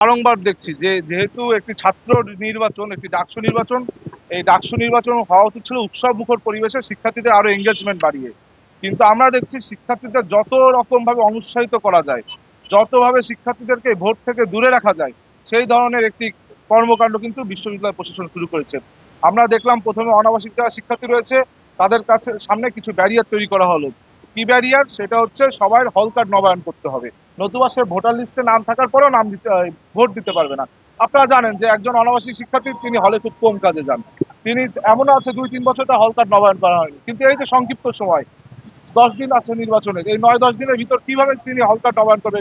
বারংবার দেখছি যে, যেহেতু একটি ছাত্র নির্বাচন, একটি ডাকসু নির্বাচন, এই ডাকসু নির্বাচন হওয়া উচিত ছিল উৎসব মুখর পরিবেশে শিক্ষার্থীদের আরও এঙ্গেজমেন্ট বাড়িয়ে। কিন্তু আমরা দেখছি শিক্ষার্থীদের যত রকম ভাবে অনুৎসাহিত করা যায়, যতভাবে শিক্ষার্থীদেরকে ভোট থেকে দূরে রাখা যায়, সেই ধরনের একটি কর্মকাণ্ড কিন্তু বিশ্ববিদ্যালয় প্রশাসন শুরু করেছে। আমরা দেখলাম প্রথমে অনাবাসিক যারা শিক্ষার্থী রয়েছে, তাদের কাছে সামনে কিছু ব্যারিয়ার তৈরি করা হলো। কি ব্যারিয়ার সেটা হচ্ছে সবাই হল কার্ড নবায়ন করতে হবে। নতুবা সে ভোটার লিস্টে নাম থাকার পরেও নাম দিতে ভোট দিতে পারবে না। আপনারা জানেন যে একজন অনাবাসিক শিক্ষার্থী, তিনি হলে খুব কম কাজে যান। তিনি এমনও আছে, দুই তিন বছর তার হল কার্ড নবায়ন করা হয়নি। কিন্তু এই যে সংক্ষিপ্ত সময়, দশ দিন আছে নির্বাচনের, এই নয়, দশ দিনের ভিতর কীভাবে তিনি হল কার্ড নবায়ন করবে?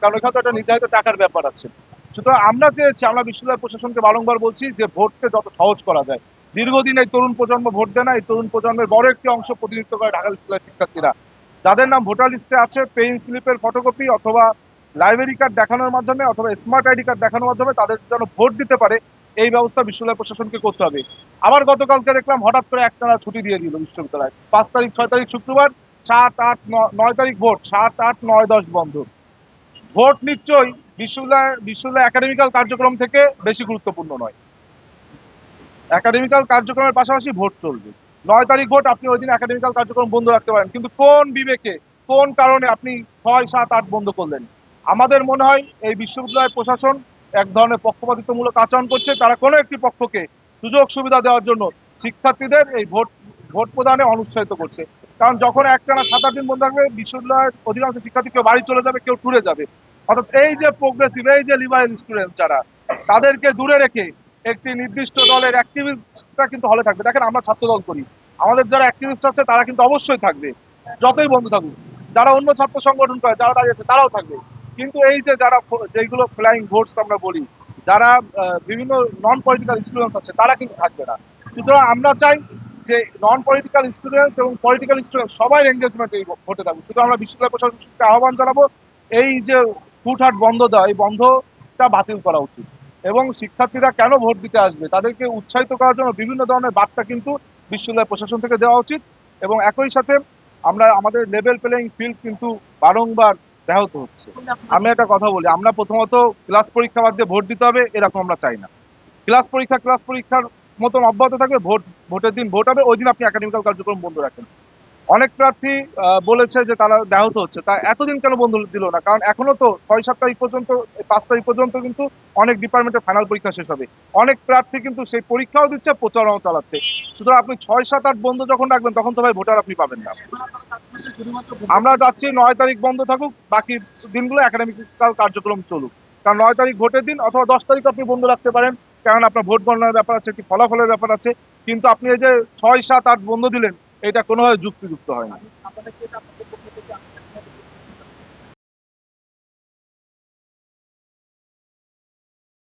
কারণ এখানে তো একটা নির্ধারিত টাকার ব্যাপার আছে। সুতরাং আমরা চেয়েছি, আমরা বিশ্ববিদ্যালয় প্রশাসনকে বারংবার বলছি যে ভোটকে যত সহজ করা যায়। দীর্ঘদিন এই তরুণ প্রজন্ম ভোট দেয় না, এই তরুণ প্রজন্মের বড় একটি অংশ প্রতিনিধিত্ব করে ঢাকা বিশ্ববিদ্যালয়ের শিক্ষার্থীরা। যাদের নাম ভোটার লিস্টে আছে, পেইন স্লিপের ফটোকপি অথবা লাইব্রেরি কার্ড দেখানোর মাধ্যমে অথবা স্মার্ট আইডি কার্ড দেখানোর মাধ্যমে তাদের যেন ভোট দিতে পারে, এই ব্যবস্থা বিশ্ববিদ্যালয় প্রশাসনকে করতে হবে। আবার গতকালকে দেখলাম হঠাৎ করে একটানা ছুটি দিয়ে দিল বিশ্ববিদ্যালয়। পাঁচ তারিখ, ছয় তারিখ শুক্রবার, সাত, আট নয় তারিখ ভোট, সাত, আট, নয়, দশ বন্ধ। ভোট নিশ্চয়ই বিশ্ববিদ্যালয় বিশ্ববিদ্যালয় একাডেমিক্যাল কার্যক্রম থেকে বেশি গুরুত্বপূর্ণ নয়। একাডেমিক্যাল কার্যক্রমের পাশাপাশি ভোট চলবে। নয় তারিখ ভোট, আপনি ওই দিন একাডেমিক্যাল কার্যক্রম বন্ধ রাখতে পারেন। কিন্তু কোন বিবেকে, কোন কারণে আপনি ছয়, সাত, আট বন্ধ করলেন? আমাদের মনে হয় এই বিশ্ববিদ্যালয় প্রশাসন এক ধরনের পক্ষপাতিত্বমূলক আচরণ করছে। তারা কোনো একটি পক্ষকে সুযোগ সুবিধা দেওয়ার জন্য শিক্ষার্থীদের এই ভোট ভোট প্রদানে অনুৎসাহিত করছে। কারণ যখন একটানা সাত, আট দিন বন্ধ থাকবে, বিশ্ববিদ্যালয়ের অধিকাংশ শিক্ষার্থী কেউ বাড়ি চলে যাবে, কেউ ট্যুরে যাবে। অর্থাৎ এই যে প্রোগ্রেসিভ এই যে লিবারেল স্টুডেন্টস যারা, তাদেরকে দূরে রেখে একটি নির্দিষ্ট দলের অ্যাক্টিভিস্টরা কিন্তু হলে থাকবে। দেখেন, আমরা ছাত্র দল করি। আমাদের যারা অ্যাক্টিভিস্ট আছে, তারা কিন্তু অবশ্যই থাকবে। যতই বন্ধ থাকুক, যারা অন্য ছাত্র সংগঠন করে, যারা দাঁড়িয়েছে তারাও থাকবে। কিন্তু এই যে যারা যেগুলো ফ্লাইং ভোটস আমরা বলি, যারা বিভিন্ন নন পলিটিক্যাল স্টুডেন্টস আছে, তারা কিন্তু থাকবে না। সুতরাং আমরা চাই যে নন পলিটিক্যাল স্টুডেন্টস এবং পলিটিক্যাল স্টুডেন্টস সবাই এনগেজমেন্ট এই ভোটে থাকবে সুতরাং আমরা বিশ্ববিদ্যালয় প্রশাসনকে আহ্বান জানাব, এই যে ফুটহাট বন্ধ দেওয়া, এই বন্ধটা বাতিল করা উচিত। এবং শিক্ষার্থীরা কেন ভোট দিতে আসবে? তাদেরকে উৎসাহিত করার জন্য বিভিন্ন ধরনের বার্তা কিন্তু বিশ্ববিদ্যালয় প্রশাসন থেকে দেওয়া উচিত এবং একই সাথে আমরা, আমাদের লেভেল প্লেয়িং ফিল্ড কিন্তু বারংবার ব্যাহত হচ্ছে। আমি একটা কথা বলি, আমরা প্রথমত ক্লাস পরীক্ষা বাদ দিয়ে ভোট দিতে হবে, এরকম আমরা চাই না। ক্লাস পরীক্ষা ক্লাস পরীক্ষার মতন অব্যাহত থাকবে, ভোট, ভোটের দিন ভোট হবে, ওই দিন আপনি একাডেমিক্যাল কার্যক্রম বন্ধ রাখেন। অনেক প্রার্থী বলেছে যে তারা ব্যাহত হচ্ছে। তা এতদিন কেন বন্ধ দিল না? কারণ এখনও তো ছয় সাত তারিখ পর্যন্ত, পাঁচ তারিখ পর্যন্ত কিন্তু অনেক ডিপার্টমেন্টের ফাইনাল পরীক্ষা শেষ হবে। অনেক প্রার্থী কিন্তু সেই পরীক্ষাও দিচ্ছে, প্রচারণাও চালাচ্ছে। সুতরাং আপনি ছয় সাত আট বন্ধ যখন রাখবেন, তখন তো ভাই ভোটার আপনি পাবেন না। আমরা যাচ্ছি, নয় তারিখ বন্ধ থাকুক, বাকি দিনগুলো একাডেমিক্যাল কার্যক্রম চলুক। কারণ নয় তারিখ ভোটের দিন, অথবা দশ তারিখ আপনি বন্ধ রাখতে পারেন। কারণ আপনার ভোট গণনার ব্যাপার আছে, একটি ফলাফলের ব্যাপার আছে। কিন্তু আপনি এই যে ছয় সাত আট বন্ধ দিলেন এটা কোনোভাবে যুক্তিযুক্ত হয় না।